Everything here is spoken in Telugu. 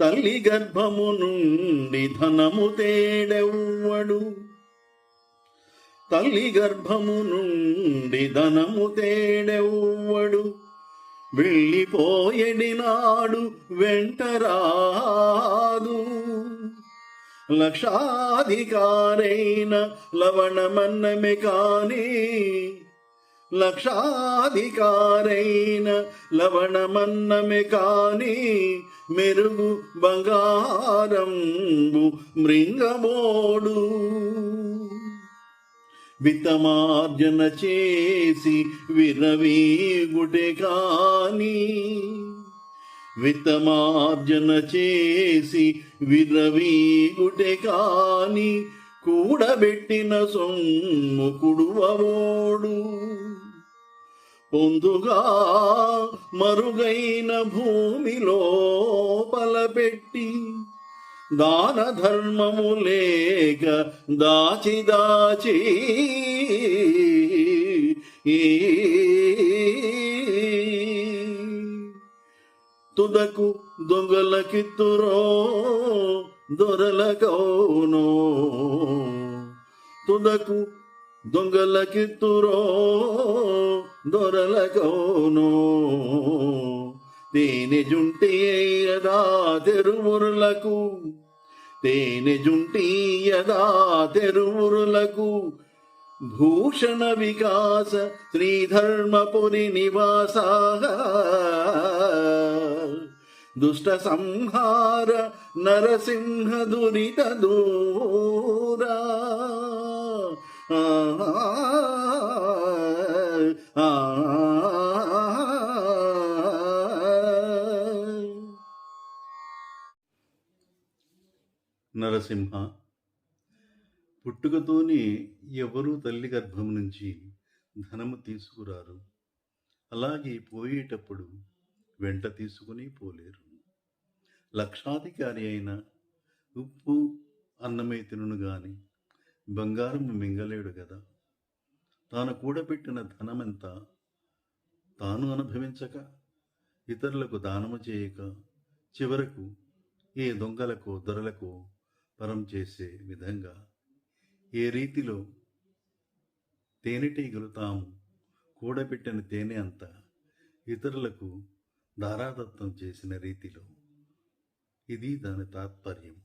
తల్లి గర్భము నుండి ధనము తేడెవ్వడు. తల్లి గర్భము నుండి ధనము తేడెవ్వడు. వెళ్ళిపోయడి నాడు వెంటరాదు. లక్షాధికారైన లవణమన్నమే కానీ లక్షాధికారైన లవణమన్నమే కాని మెరుగు బంగారంబు మృంగమోడు. విత్తమార్జన చేసి విరవీగుటే కాని విత్తమార్జన చేసి విరవీగుటే కాని కూడబెట్టిన సొమ్ము కుడువమోడు పొందుగా మరుగైన భూమిలో బలపెట్టి దాన ధర్మము లేక దాచి దాచి తుదకు దొంగలకిత్తురో దొరలకౌనో తుదకు దొంగలకిత్తురో దొరలకౌనో తేనె జుంటి జుంటియదా తెరువురులకు తేనె జుంటి జుంటియదా తెరువురులకు. భూషణ వికాస శ్రీధర్మపురి నివాస. దుష్ట సంహార నరసింహ దురిత దూరా. నరసింహ పుట్టుకతోనే ఎవరూ తల్లి గర్భం నుంచి ధనము తీసుకురారు? అలాగే పోయేటప్పుడు వెంట తీసుకుని పోలేరు. లక్షాధికారి అయిన ఉప్పు అన్నమే తినును గాని బంగారం మింగలేడు కదా తాను కూడబెట్టిన ధనమెంత తాను అనుభవించక ఇతరులకు దానము చేయక చివరకు ఏ దొంగలకు దొరలకు పరం చేసే విధంగా ఏ రీతిలో తేనెటీగలు తాము కూడబెట్టిన తేనె అంతా ఇతరులకు దారాదత్తం చేసిన రీతిలో ఇది దాని తాత్పర్యం.